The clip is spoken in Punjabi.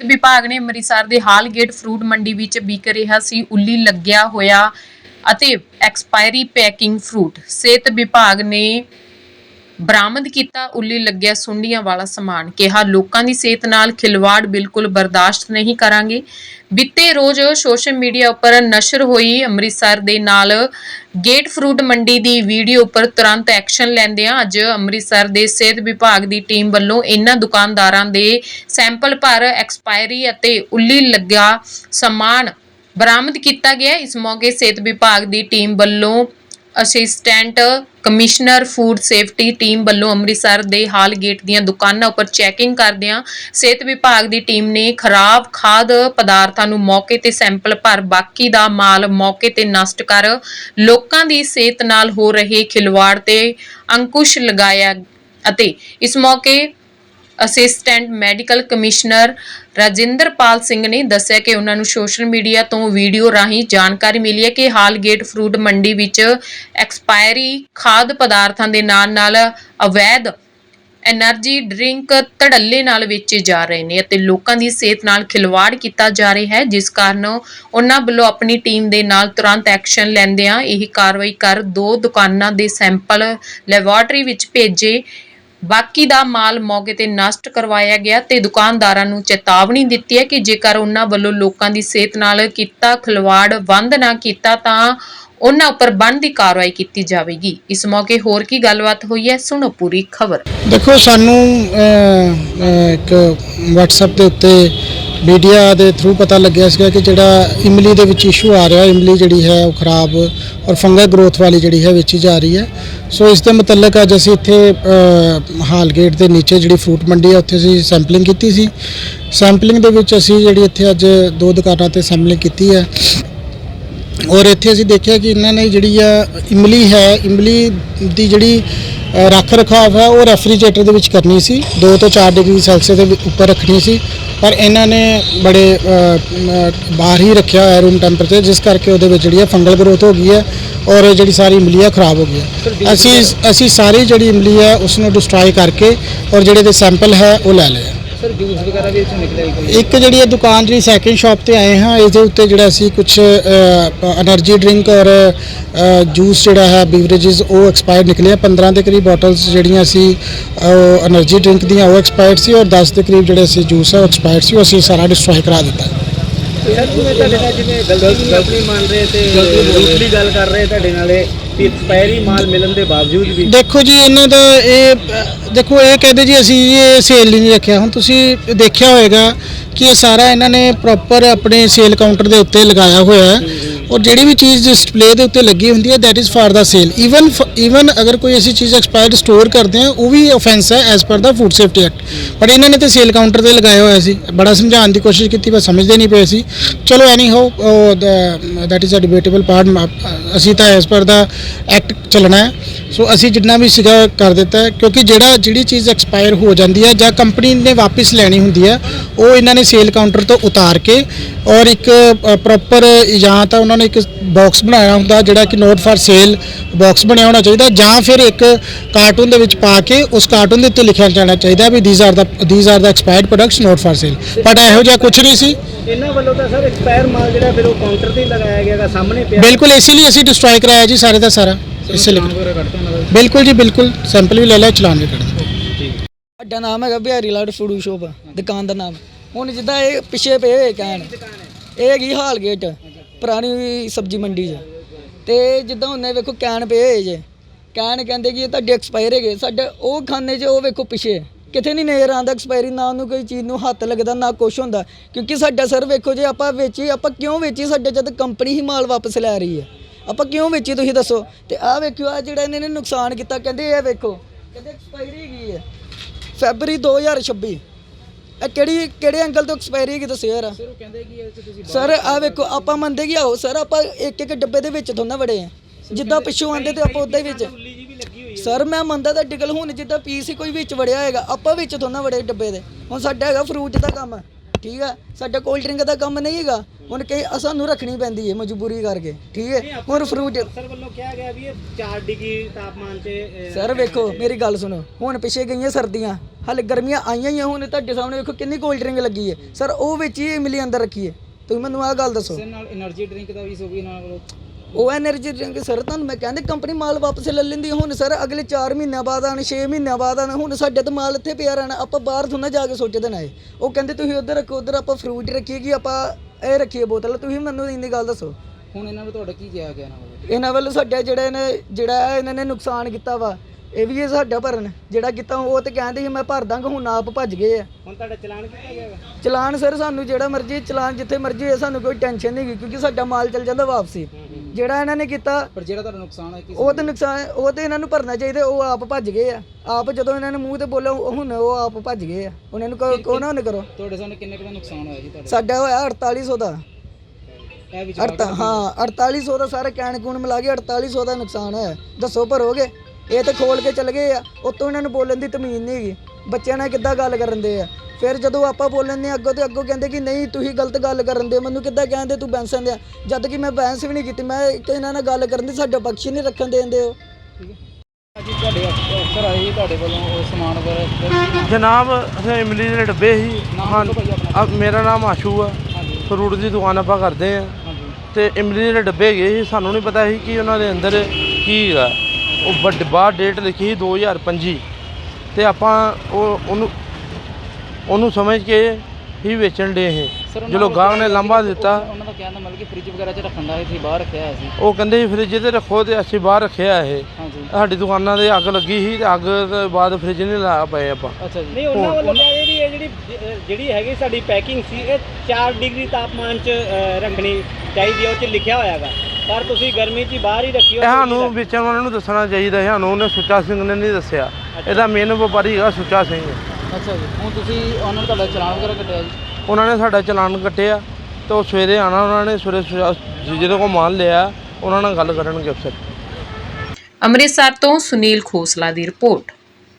ਵਿਭਾਗ ਨੇ ਅੰਮ੍ਰਿਤਸਰ ਦੇ ਹਾਲ ਗੇਟ ਫਰੂਟ ਮੰਡੀ ਵਿੱਚ ਵਿਕ ਰਿਹਾ ਸੀ ਉੱਲੀ ਲੱਗਿਆ ਹੋਇਆ ਅਤੇ ਐਕਸਪਾਇਰੀ ਪੈਕਿੰਗ ਫਰੂਟ। ਸਿਹਤ ਵਿਭਾਗ ਨੇ ਬਰਾਮਦ ਕੀਤਾ, ਉੱਲੀ ਲੱਗਿਆ ਸੁੰਡੀਆਂ ਵਾਲਾ ਸਮਾਨ। ਕਿਹਾ, ਲੋਕਾਂ ਦੀ ਸਿਹਤ ਨਾਲ ਖਿਲਵਾੜ ਬਿਲਕੁਲ ਬਰਦਾਸ਼ਤ ਨਹੀਂ ਕਰਾਂਗੇ। ਬੀਤੇ ਰੋਜ਼ ਸੋਸ਼ਲ ਮੀਡੀਆ ਉੱਪਰ ਨਸ਼ਰ ਹੋਈ ਅੰਮ੍ਰਿਤਸਰ ਦੇ ਨਾਲ ਗੇਟ ਫਰੂਟ ਮੰਡੀ ਦੀ ਵੀਡੀਓ ਉੱਪਰ ਤੁਰੰਤ ਐਕਸ਼ਨ ਲੈਂਦਿਆਂ ਅੱਜ ਅੰਮ੍ਰਿਤਸਰ ਦੇ ਸਿਹਤ ਵਿਭਾਗ ਦੀ ਟੀਮ ਵੱਲੋਂ ਇਹਨਾਂ ਦੁਕਾਨਦਾਰਾਂ ਦੇ ਸੈਂਪਲ ਭਰ, ਐਕਸਪਾਇਰੀ ਅਤੇ ਉੱਲੀ ਲੱਗਾ ਸਮਾਨ ਬਰਾਮਦ ਕੀਤਾ ਗਿਆ। ਇਸ ਮੌਕੇ ਸਿਹਤ ਵਿਭਾਗ ਦੀ ਟੀਮ ਵੱਲੋਂ assistant commissioner, food safety team ਵੱਲੋਂ ਅੰਮ੍ਰਿਤਸਰ ਦੇ ਹਾਲ ਗੇਟ ਦੀਆਂ ਦੁਕਾਨਾਂ ਉੱਪਰ ਚੈਕਿੰਗ ਕਰਦਿਆਂ ਸਿਹਤ ਵਿਭਾਗ ਦੀ ਟੀਮ ਨੇ ਖਰਾਬ ਖਾਦ ਪਦਾਰਥਾਂ ਨੂੰ ਮੌਕੇ ਤੇ ਸੈਂਪਲ ਭਰ ਬਾਕੀ ਦਾ ਮਾਲ ਮੌਕੇ ਤੇ ਨਸ਼ਟ ਕਰ ਲੋਕਾਂ ਦੀ ਸਿਹਤ ਨਾਲ ਹੋ ਰਹੇ ਖਿਲਵਾੜ ਤੇ ਅੰਕੁਸ਼ ਲਗਾਇਆ ਅਤੇ ਇਸ ਮੌਕੇ assistant medical commissioner Rajinderpal Singh ਨੇ ਦੱਸਿਆ ਕਿ ਉਹਨਾਂ ਨੂੰ ਸੋਸ਼ਲ ਮੀਡੀਆ ਤੋਂ ਵੀਡੀਓ ਰਾਹੀਂ ਜਾਣਕਾਰੀ ਮਿਲੀ ਹੈ ਕਿ ਹਾਲ ਗੇਟ ਫਰੂਟ ਮੰਡੀ ਵਿੱਚ ਐਕਸਪਾਇਰੀ ਖਾਦ ਪਦਾਰਥਾਂ ਦੇ ਨਾਲ-ਨਾਲ ਅਵੈਧ ਐਨਰਜੀ ਡਰਿੰਕ ਧੜੱਲੇ ਨਾਲ ਵੇਚੇ ਜਾ ਰਹੇ ਨੇ ਅਤੇ ਲੋਕਾਂ ਦੀ ਸਿਹਤ ਨਾਲ ਖਿਲਵਾੜ ਕੀਤਾ ਜਾ ਰਿਹਾ ਹੈ, ਜਿਸ ਕਾਰਨ ਉਹਨਾਂ ਵੱਲੋਂ ਆਪਣੀ ਟੀਮ ਦੇ ਨਾਲ ਤੁਰੰਤ ਐਕਸ਼ਨ ਲੈਂਦਿਆਂ ਇਹ ਕਾਰਵਾਈ ਕਰ ਦੋ ਦੁਕਾਨਾਂ ਦੇ ਸੈਂਪਲ ਲੈਬੋਰਟਰੀ ਵਿੱਚ ਭੇਜੇ ਬਾਕੀ ਦਾ ਮਾਲ ਮੌਕੇ ਤੇ ਨਸ਼ਟ ਕਰਵਾਇਆ ਗਿਆ ਤੇ ਦੁਕਾਨਦਾਰਾਂ ਨੂੰ ਚੇਤਾਵਨੀ ਦਿੱਤੀ ਹੈ ਕਿ ਜੇਕਰ ਉਹਨਾਂ ਵੱਲੋਂ ਲੋਕਾਂ ਦੀ ਸਿਹਤ ਨਾਲ ਕੀਤਾ ਖਿਲਵਾੜ ਬੰਦ ਨਾ ਕੀਤਾ ਤਾਂ ਉਹਨਾਂ ਉੱਪਰ ਬਣਦੀ ਕਾਰਵਾਈ ਕੀਤੀ ਜਾਵੇਗੀ। ਇਸ ਮੌਕੇ ਹੋਰ ਕੀ ਗੱਲਬਾਤ ਹੋਈ ਹੈ ਸੁਣੋ ਪੂਰੀ ਖਬਰ। ਦੇਖੋ ਸਾਨੂੰ ਅਹ, ਅਹ, ਇੱਕ WhatsApp ਦੇ ਉੱਤੇ ਮੀਡੀਆ ਦੇ ਥਰੂ ਪਤਾ ਲੱਗਿਆ ਸੀਗਾ ਕਿ ਜਿਹੜਾ ਇਮਲੀ ਦੇ ਵਿੱਚ ਇਸ਼ੂ ਆ ਰਿਹਾ, ਇਮਲੀ ਜਿਹੜੀ ਹੈ ਉਹ ਖਰਾਬ ਔਰ ਫੰਗਲ ਗਰੋਥ ਵਾਲੀ ਜਿਹੜੀ ਹੈ ਵੇਚੀ ਜਾ ਰਹੀ ਹੈ। ਸੋ ਇਸ ਦੇ ਮੁਤਲਕ ਅੱਜ ਅਸੀਂ ਇੱਥੇ ਹਾਲ ਗੇਟ ਦੇ ਨੀਚੇ ਜਿਹੜੀ ਫਰੂਟ ਮੰਡੀ ਹੈ, ਉੱਥੇ ਅਸੀਂ ਸੈਂਪਲਿੰਗ ਕੀਤੀ ਸੀ। ਸੈਂਪਲਿੰਗ ਦੇ ਵਿੱਚ ਅਸੀਂ ਜਿਹੜੀ ਇੱਥੇ ਅੱਜ ਦੋ ਦੁਕਾਨਾਂ ਤੇ ਸੈਂਪਲਿੰਗ ਕੀਤੀ ਹੈ। ਔਰ ਇੱਥੇ ਅਸੀਂ ਦੇਖਿਆ ਕਿ ਇਹਨਾਂ ਨੇ ਜਿਹੜੀ ਆ ਇਮਲੀ ਹੈ, ਇਮਲੀ ਦੀ ਜਿਹੜੀ ਰੱਖ ਰਖਾਵ ਹੈ, ਉਹ ਰੈਫਰੀਜਰੇਟਰ ਦੇ ਵਿੱਚ ਕਰਨੀ ਸੀ। 2 ਤੋਂ 4 ਡਿਗਰੀ ਸੈਲਸੀਅਸ ਦੇ ਉੱਪਰ ਰੱਖਣੀ ਸੀ। ਪਰ ਇਹਨਾਂ ਨੇ ਬੜੇ ਅ, ਬਾਹਰ ਹੀ ਰੱਖਿਆ ਹੋਇਆ ਰੂਮ ਟੈਂਪਰੇਚਰ ਜਿਸ ਕਰਕੇ ਉਹਦੇ ਵਿੱਚ ਜਿਹੜੀ ਹੈ ਫੰਗਲ ਗਰੋਥ ਹੋ ਗਈ ਹੈ ਔਰ ਜਿਹੜੀ ਸਾਰੀ ਇਮਲੀ ਹੈ ਖਰਾਬ ਹੋ ਗਈ ਹੈ। ਅਸੀਂ ਅਸੀਂ ਸਾਰੀ ਜਿਹੜੀ ਇਮਲੀ ਹੈ ਉਸ ਨੂੰ ਡਿਸਟਰੋਏ ਕਰਕੇ ਔਰ ਜਿਹੜੇ ਦੇ ਸੈਂਪਲ ਹੈ ਉਹ ਲੈ ਲਏ ਇੱਕ ਜਿਹੜੀ ਇਹ ਦੁਕਾਨ ਜਿਹੜੀ ਸੈਕਿੰਡ ਸ਼ਾਪ ਤੇ ਆਏ ਹਾਂ, ਇਸ ਦੇ ਉੱਤੇ ਜਿਹੜਾ ਅਸੀਂ ਕੁਝ એનર્ਜੀ ਡਰਿੰਕ ਔਰ ਜੂਸ ਜਿਹੜਾ ਹੈ ਬੀਵਰੇजेस ਉਹ ਐਕਸਪਾਇਰ ਨਿਕਲੇ 15 ਦੇ ਕਰੀਬ ਬੋਟਲਸ ਜਿਹੜੀਆਂ ਸੀ, ਉਹ એનર્ਜੀ ਡਰਿੰਕ ਦੀਆਂ, ਉਹ ਐਕਸਪਾਇਰ ਸੀ ਔਰ 10 ਦੇ ਕਰੀਬ ਜਿਹੜੇ ਅਸੀਂ ਜੂਸ ਹੈ ਉਹ ਐਕਸਪਾਇਰ ਸੀ, ਉਹ ਅਸੀਂ ਸਾਰਾ ਡਿਸਟ੍ਰੋਏ ਕਰਾ ਦਿੱਤਾ। ਸਰ ਜਿਵੇਂ ਤੁਹਾਡੇ ਨਾਲ ਜਿਵੇਂ ਗਲਤੀ ਗਲਤੀ ਮੰਨ ਰਹੇ ਤੇ ਦੂਸਰੀ ਗੱਲ ਕਰ ਰਹੇ ਤੁਹਾਡੇ ਨਾਲੇ ਵੀ ਐਕਸਪਾਇਰੀ ਮਾਲ ਮਿਲਣ ਦੇ ਬਾਵਜੂਦ ਵੀ। ਦੇਖੋ ਜੀ ਇਹਨਾਂ ਦਾ ਇਹ ਦੇਖੋ ਇਹ ਕਹਿੰਦੇ ਜੀ ਅਸੀਂ ਇਹ ਸੇਲ ਨਹੀਂ ਰੱਖਿਆ। ਹੁਣ ਤੁਸੀਂ ਦੇਖਿਆ ਹੋਵੇਗਾ ਕਿ ਇਹ ਸਾਰਾ ਇਹਨਾਂ ਨੇ ਪ੍ਰੋਪਰ ਆਪਣੇ ਸੇਲ ਕਾਊਂਟਰ ਦੇ ਉੱਤੇ ਲਗਾਇਆ ਹੋਇਆ ਹੈ। ਔਰ ਜਿਹੜੀ ਵੀ ਚੀਜ਼ ਡਿਸਪਲੇ ਦੇ ਉੱਤੇ ਲੱਗੀ ਹੁੰਦੀ ਹੈ that is for the sale even even ਅਗਰ ਕੋਈ ਅਸੀਂ ਚੀਜ਼ ਐਕਸਪਾਇਰਡ ਸਟੋਰ ਕਰਦੇ ਹਾਂ ਉਹ ਵੀ ਆਫੈਂਸ ਹੈ ਐਜ਼ ਪਰ ਦਾ ਫੂਡ ਸੇਫਟੀ ਐਕਟ ਪਰ ਇਹਨਾਂ ਨੇ ਤੇ ਸੇਲ ਕਾਊਂਟਰ ਤੇ ਲਗਾਇਆ ਹੋਇਆ ਸੀ। ਬੜਾ ਸਮਝਾਉਣ ਦੀ ਕੋਸ਼ਿਸ਼ ਕੀਤੀ ਪਰ ਸਮਝਦੇ ਨਹੀਂ ਪਏ ਸੀ। ਚਲੋ anyhow that is a debatable part ਅਸੀਂ ਤਾਂ ਐਜ਼ ਪਰ ਦਾ ਐਕਟ ਚੱਲਣਾ ਹੈ। ਸੋ ਅਸੀਂ ਜਿੰਨਾ ਵੀ ਸੀਗਾ ਕਰ ਦਿੱਤਾ ਕਿਉਂਕਿ ਜਿਹੜਾ ਜਿਹੜੀ ਚੀਜ਼ ਐਕਸਪਾਇਰ ਹੋ ਜਾਂਦੀ ਹੈ ਜਾਂ ਕੰਪਨੀ ਨੇ ਵਾਪਸ ਲੈਣੀ ਹੁੰਦੀ ਹੈ, ਉਹ ਇਹਨਾਂ ਨੇ ਸੇਲ ਕਾਊਂਟਰ ਤੋਂ ਉਤਾਰ ਕੇ ਔਰ ਇੱਕ ਪ੍ਰੋਪਰ ਜਾਂ ਤਾਂ ਉਹਨਾਂ ਨੇ ਇੱਕ ਬਾਕਸ ਬਣਾਇਆ ਹੁੰਦਾ ਜਿਹੜਾ ਕਿ ਨੋਟ ਫਾਰ ਸੇਲ ਬਾਕਸ ਬਣਿਆ ਹੋਣਾ ਚਾਹੀਦਾ ਜਾਂ ਫਿਰ ਇੱਕ ਕਾਰਟੂਨ ਦੇ ਵਿੱਚ ਪਾ ਕੇ ਉਸ ਕਾਰਟੂਨ ਦੇ ਉੱਤੇ ਲਿਖਿਆ ਜਾਣਾ ਚਾਹੀਦਾ ਵੀ these are the these are the expired products not for sale but ਇਹੋ ਜਿਹਾ ਕੁਝ ਨਹੀਂ ਸੀ। ਇਹਨਾਂ ਵੱਲੋਂ ਤਾਂ ਸਰ ਐਕਸਪਾਇਰ ਮਾਲ ਜਿਹੜਾ ਫਿਰ ਉਹ ਕਾਊਂਟਰ ਤੇ ਹੀ ਲਗਾਇਆ ਗਿਆ ਗਾ ਸਾਹਮਣੇ ਪਿਆ। ਬਿਲਕੁਲ ਇਸੇ ਲਈ ਅਸੀਂ ਡਿਸਟਰੋਏ ਕਰਾਇਆ ਜੀ ਸਾਰੇ ਦਾ ਸਾਰਾ। ਇਸੇ ਲਈ। ਉਹਨਾਂ ਬਿਲਕੁਲ ਜੀ ਬਿਲਕੁਲ। ਸੈਂਪਲ ਵੀ ਲੈ ਲਿਆ ਚਲਾਨ ਵੀ ਕੱਢ ਦਿੱਤਾ ਸਾਡਾ ਨਾਮ ਹੈਗਾ ਬਿਹਾਰੀ ਲਾਡ ਫੂਡ ਸ਼ੋਪ ਦੁਕਾਨ ਦਾ ਨਾਮ। ਹੁਣ ਜਿੱਦਾਂ ਇਹ ਪਿੱਛੇ ਪਏ ਹੋਏ ਕਹਿਣ ਇਹ ਹੈਗੀ ਹਾਲ ਗੇਟ ਪੁਰਾਣੀ ਸਬਜ਼ੀ ਮੰਡੀ 'ਚ। ਤੇ ਜਿੱਦਾਂ ਉਹਨੇ ਵੇਖੋ ਕੈਨ ਪਏ ਹੋਏ ਜੇ। ਕੈਨ ਕਹਿੰਦੇ ਕਿ ਇਹ ਤੁਹਾਡੇ ਐਕਸਪਾਇਰ ਹੈਗੇ। ਸਾਡੇ ਉਹ ਖਾਨੇ 'ਚ ਉਹ ਵੇਖੋ ਪਿੱਛੇ। ਕਿਤੇ ਨਹੀਂ ਨਜ਼ਰ ਆਉਂਦਾ ਐਕਸਪਾਇਰੀ, ਨਾ ਉਹਨੂੰ ਕੋਈ ਚੀਜ਼ ਨੂੰ ਹੱਥ ਲੱਗਦਾ, ਨਾ ਕੁਛ ਹੁੰਦਾ। ਕਿਉਂਕਿ ਸਾਡਾ ਸਰ ਵੇਖੋ ਜੇ ਆਪਾਂ ਵੇਚੀ, ਆਪਾਂ ਕਿਉਂ ਵੇਚੀ? ਸਾਡੇ ਜਦ ਕੰਪਨੀ ਹੀ ਮਾਲ ਵਾਪਸ ਲੈ ਰਹੀ ਹੈ। ਆਪਾਂ ਕਿਉਂ ਵੇਚੀ ਤੁਸੀਂ ਦੱਸੋ? ਤੇ ਆਹ ਵੇਖਿਓ ਆ ਜਿਹੜਾ ਇਹਨਾਂ ਨੇ ਨੁਕਸਾਨ ਕੀਤਾ, ਕਹਿੰਦੇ ਇਹ ਵੇਖੋ। ਕਹਿੰਦੇ ਐਕਸਪਾਇਰੀ ਹੈਗੀ ਹੈ। ਫੈਬਰੀ 2026 ਇਹ ਕਿਹੜੀ ਕਿਹੜੇ ਐਂਗਲ ਤੋਂ ਐਕਸਪਾਇਰੀ ਹੈਗੀ ਦੱਸਿਓ ਯਾਰ। ਸਰ ਉਹ ਕਹਿੰਦੇ ਕਿ ਤੁਸੀਂ ਸਰ ਆ ਵੇਖੋ ਆਪਾਂ ਮੰਨਦੇ ਕਿ ਆਹੋ ਸਰ ਆਪਾਂ ਇੱਕ ਇੱਕ ਡੱਬੇ ਦੇ ਵਿੱਚ ਥੋੜਾ ਵੜੇ ਆ। ਜਿੱਦਾਂ ਪਿੱਛੋਂ ਆਂਦੇ ਤੇ ਆਪਾਂ ਉਦਾਂ ਹੀ ਵਿੱਚ। ਸਰ ਮੈਂ ਮੰਨਦਾ ਤਾਂ ਡਿਗਲ ਹੁਣ ਜਿੱਦਾਂ ਪੀਸ ਹੀ ਕੋਈ ਵਿੱਚ ਵੜਿਆ ਹੈਗਾ ਆਪਾਂ ਵਿੱਚ ਥੋੜਾ ਵੜੇ ਡੱਬੇ ਦੇ। ਹੁਣ ਸਾਡਾ ਹੈਗਾ ਫਰੂਟ ਦਾ ਕੰਮ ਠੀਕ ਹੈ ਸਾਡਾ ਕੋਲਡ ਡਰਿੰਕ ਦਾ ਕੰਮ ਨਹੀਂ ਹੈਗਾ। ਹੁਣ ਕਿ ਸਾਨੂੰ ਰੱਖਣੀ ਪੈਂਦੀ ਹੈ ਮਜਬੂਰੀ ਕਰਕੇ ਠੀਕ ਹੈ ਹੁਣ ਫਰੂਟ ਸਰ ਵੱਲੋਂ ਕਿਹਾ ਗਿਆ ਵੀ ਇਹ 4 ਡਿਗਰੀ ਤਾਪਮਾਨ ਤੇ ਸਰ ਵੇਖੋ ਮੇਰੀ ਗੱਲ ਸੁਣੋ। ਹੁਣ ਪਿੱਛੇ ਗਈਆਂ ਸਰਦੀਆਂ ਹਾਲੇ ਗਰਮੀਆਂ ਆਈਆਂ ਹੀ ਹੁਣ ਤੁਹਾਡੇ ਸਾਹਮਣੇ ਵੇਖੋ ਕਿੰਨੀ ਕੋਲਡ ਡਰਿੰਕ ਲੱਗੀ ਹੈ ਸਰ ਉਹ ਵਿੱਚ ਹੀ ਮਿਲੀ ਅੰਦਰ ਰੱਖੀ ਹੈ ਤੁਸੀਂ ਮੈਨੂੰ ਆਹ ਗੱਲ ਦੱਸੋ। ਨਾਲ એનર્ਜੀ ਡਰਿੰਕ ਦਾ ਵੀ ਸੋ ਨਾਲ ਉਹ એનર્ਜੀ ਡਰਿੰਕ ਸਰ ਤੁਹਾਨੂੰ ਮੈਂ ਕਹਿੰਦੇ ਕੰਪਨੀ ਮਾਲ ਵਾਪਸ ਲੈ ਲੈਂਦੀ ਹੁਣ ਸਰ ਅਗਲੇ 4 ਮਹੀਨਿਆਂ ਬਾਅਦ ਆਣ 6 ਮਹੀਨਿਆਂ ਬਾਅਦ ਆਣ ਹੁਣ ਸਾਡੇ ਤਾਂ ਮਾਲ ਇੱਥੇ ਪਿਆ ਰਹਿਣਾ ਆਪਾਂ ਬਾਹਰ ਥੋੜਾ ਜਾ ਕੇ ਸੋਚਦੇ ਨਾ ਇਹ ਉਹ ਕਹਿੰਦੇ ਤੁਸੀਂ ਉੱਧਰ ਰੱਖੋ ਉੱਧਰ ਆਪਾਂ ਫਰੂਟ ਰੱਖੀਏ ਕਿ ਆਪਾਂ ਇਹ ਰੱਖੀਏ ਬੋਤਲ ਤੁਸੀਂ ਮੈਨੂੰ ਇੰਨੀ ਗੱਲ ਦੱਸੋ। ਹੁਣ ਇਹਨਾਂ ਨੂੰ ਤੁਹਾਡਾ ਕੀ ਕਿਹਾ ਗਿਆ ਨਾ ਇਹਨਾਂ ਵੱਲੋਂ ਸਾਡਾ ਜਿਹੜਾ ਇਹਨੇ ਜਿਹੜਾ ਇਹਨਾਂ ਨੇ ਨੁਕਸਾਨ ਕੀਤਾ ਵਾ ਇਹ ਵੀ ਇਹ ਸਾਡਾ ਭਰਨ ਜਿਹੜਾ ਕੀਤਾ ਉਹ ਤੇ ਕਹਿੰਦੇ ਸੀ ਮੈਂ ਭਰ ਦਾਂਗਾ ਹੁਣ ਆਪ ਭੱਜ ਗਏ ਆ। ਹੁਣ ਤੁਹਾਡਾ ਚਲਾਨ ਕਿੱਥੇ ਗਿਆ ਚਲਾਨ ਸਰ ਸਾਨੂੰ ਜਿਹੜਾ ਮਰਜ਼ੀ ਚਲਾਨ ਜਿੱਥੇ ਮਰਜ਼ੀ ਹੋਏ ਸਾਨੂੰ ਕੋਈ ਟੈਨਸ਼ਨ ਨਹੀਂ ਗੀ, ਕਿਉਂਕਿ ਸਾਡਾ ਮਾਲ ਚੱਲ ਜਾਂਦਾ ਵਾਪਸੀ। ਜਿਹੜਾ ਇਹਨਾਂ ਨੇ ਕੀਤਾ ਪਰ ਜਿਹੜਾ ਤੁਹਾਡਾ ਨੁਕਸਾਨ ਹੈ ਕਿ ਉਹ ਤੇ ਨੁਕਸਾਨ ਉਹ ਤੇ ਇਹਨਾਂ ਨੂੰ ਭਰਨਾ ਚਾਹੀਦਾ ਉਹ ਆਪ ਭੱਜ ਗਏ ਆ। ਆਪ ਜਦੋਂ ਇਹਨਾਂ ਨੇ ਮੂੰਹ ਤੇ ਬੋਲਿਆ ਉਹ ਹੁਣ ਉਹ ਆਪ ਭੱਜ ਗਏ ਆ। ਉਹਨਾਂ ਨੂੰ ਕਹੋ ਕਹੋ ਨਾ ਉਹਨੇ ਕਰੋ। ਤੁਹਾਡੇ ਸਾਹਮਣੇ ਕਿੰਨੇ ਕੁ ਦਾ ਨੁਕਸਾਨ ਹੋਇਆ ਜੀ ਤੁਹਾਡਾ? ਸਾਡਾ ਹੋਇਆ 4800 ਦਾ। ਇਹ ਅੜਤਾ ਹਾਂ 4800 ਦਾ ਸਾਰਾ ਕੈਨ ਕੂਨ ਮਿਲਾ ਕੇ 4800 ਦਾ ਨੁਕਸਾਨ ਹੈ ਦੱਸੋ ਭਰੋਗੇ? ਇਹ ਤੇ ਖੋਲ ਕੇ ਚਲ ਗਏ ਆ। ਉਤੋਂ ਇਹਨਾਂ ਨੂੰ ਬੋਲਣ ਦੀ ਤਮੀਜ਼ ਨਹੀਂ ਹੈਗੀ। ਬੱਚਿਆਂ ਨਾਲ ਕਿੱਦਾਂ ਗੱਲ ਕਰਨ ਦੇ ਆ? ਫਿਰ ਜਦੋਂ ਆਪਾਂ ਬੋਲਣ ਦੇ ਅੱਗੋਂ ਤੇ ਅੱਗੋਂ ਕਹਿੰਦੇ ਕਿ ਨਹੀਂ ਤੁਸੀਂ ਗਲਤ ਗੱਲ ਕਰਨ ਦੇ ਮੈਨੂੰ ਕਿੱਦਾਂ ਕਹਿੰਦੇ ਤੂੰ ਬੈਂਸਾਂ ਦੇ ਜਦ ਕਿ ਮੈਂ ਬੈਂਸ ਵੀ ਨਹੀਂ ਕੀਤੀ ਮੈਂ ਇੱਕ ਇਹਨਾਂ ਨਾਲ ਗੱਲ ਕਰਨ ਦੀ ਸਾਡਾ ਪਕਸ਼ ਹੀ ਨਹੀਂ ਰੱਖਣ ਦੇਂਦੇ ਹੋ। ਅੱਜ ਤੁਹਾਡੇ ਅਫਸਰ ਆਏ ਜੀ ਤੁਹਾਡੇ ਵੱਲੋਂ ਉਹ ਸਮਾਨ ਵਗੈਰਾ ਜਨਾਬ ਅਸੀਂ ਇਮਲੀ ਦੇ ਡੱਬੇ ਸੀ। ਹਾਂ ਮੇਰਾ ਨਾਮ ਆਸ਼ੂ ਆ। ਫਰੂਟ ਦੀ ਦੁਕਾਨ ਆਪਾਂ ਕਰਦੇ ਆ ਤੇ ਇਮਲੀ ਦੇ ਡੱਬੇ ਗਏ ਸੀ ਸਾਨੂੰ ਨਹੀਂ ਪਤਾ ਸੀ ਕਿ ਉਹਨਾਂ ਦੇ ਅੰਦਰ ਕੀ ਹੈਗਾ ਉਹ ਵੱਡ ਬਾਹਰ ਡੇਟ ਲਿਖੀ ਸੀ 2025 ਤੇ ਆਪਾਂ ਉਹ ਉਹਨੂੰ ਉਹਨੂੰ ਸਮਝ ਕੇ ਹੀ ਵੇਚਣ ਦੇ ਇਹ। ਜਦੋਂ ਗਾਹਕ ਨੇ ਲਾਂਭਾ ਦਿੱਤਾ। ਉਹਨਾਂ ਦਾ ਕਹਿਣ ਦਾ ਮਤਲਬ ਕਿ ਫ੍ਰਿਜ ਵਗੈਰਾ 'ਚ ਰੱਖਣ ਦਾ ਸੀ ਬਾਹਰ ਰੱਖਿਆ ਸੀ। ਉਹ ਕਹਿੰਦੇ ਸੀ ਫ੍ਰਿਜ ਤੇ ਰੱਖੋ ਤੇ ਅਸੀਂ ਬਾਹਰ ਰੱਖਿਆ ਇਹ। ਸਾਡੀ ਦੁਕਾਨਾਂ ਦੇ ਅੱਗ ਲੱਗੀ ਸੀ ਤੇ ਅੱਗ ਤੋਂ ਬਾਅਦ ਫ੍ਰਿਜ ਨਹੀਂ ਲਾ ਪਏ ਆਪਾਂ। ਅੱਛਾ ਜੀ। ਨਹੀਂ ਉਹਨਾਂ ਵੱਲੋਂ ਕਹਿੰਦੇ ਵੀ ਇਹ ਜਿਹੜੀ ਜਿਹੜੀ ਹੈਗੀ ਸਾਡੀ ਪੈਕਿੰਗ ਸੀ ਇਹ 4 ਡਿਗਰੀ ਤਾਪਮਾਨ 'ਚ ਰੱਖਣੀ ਚਾਹੀਦੀ ਹੈ ਉਹ 'ਚ ਲਿਖਿਆ ਹੋਇਆ ਹੈਗਾ। ਪਰ ਤੁਸੀਂ ਗਰਮੀ 'ਚ ਹੀ ਬਾਹਰ ਹੀ ਰੱਖੀ ਇਹ ਹੋ ਸਾਨੂੰ ਵੇਚਣ ਵਾਲਿਆਂ ਨੂੰ ਦੱਸਣਾ ਚਾਹੀਦਾ ਹੈ ਸਾਨੂੰ ਉਹਨੇ ਸੁੱਚਾ ਸਿੰਘ ਨੇ ਨਹੀਂ ਦੱਸਿਆ। ਇਹਦਾ ਮੇਨ ਵਪਾਰੀ ਹੈਗਾ ਸੁੱਚਾ ਸਿੰਘ। ਅੱਛਾ ਜੀ ਹੁਣ ਤੁਸੀਂ ਉਹਨਾਂ ਨੇ ਤੁਹਾਡਾ ਚਲਾਨ ਵਗੈਰਾ ਕੱਟਿਆ ਜੀ? ਉਹਨਾਂ ਨੇ ਸਾਡਾ ਚਲਾਨ ਕੱਟਿਆ ਤੇ ਉਹ ਸਵੇਰੇ ਆਣਾ ਉਹਨਾਂ ਨੇ ਸਵੇਰੇ ਜਿਹਦੇ ਕੋਲ ਮਾਲ ਲਿਆ ਉਹਨਾਂ ਨਾਲ ਗੱਲ ਕਰਨਗੇ ਅਫਸਰ। ਅੰਮ੍ਰਿਤਸਰ ਤੋਂ ਸੁਨੀਲ ਖੋਸਲਾ ਦੀ ਰਿਪੋਰਟ।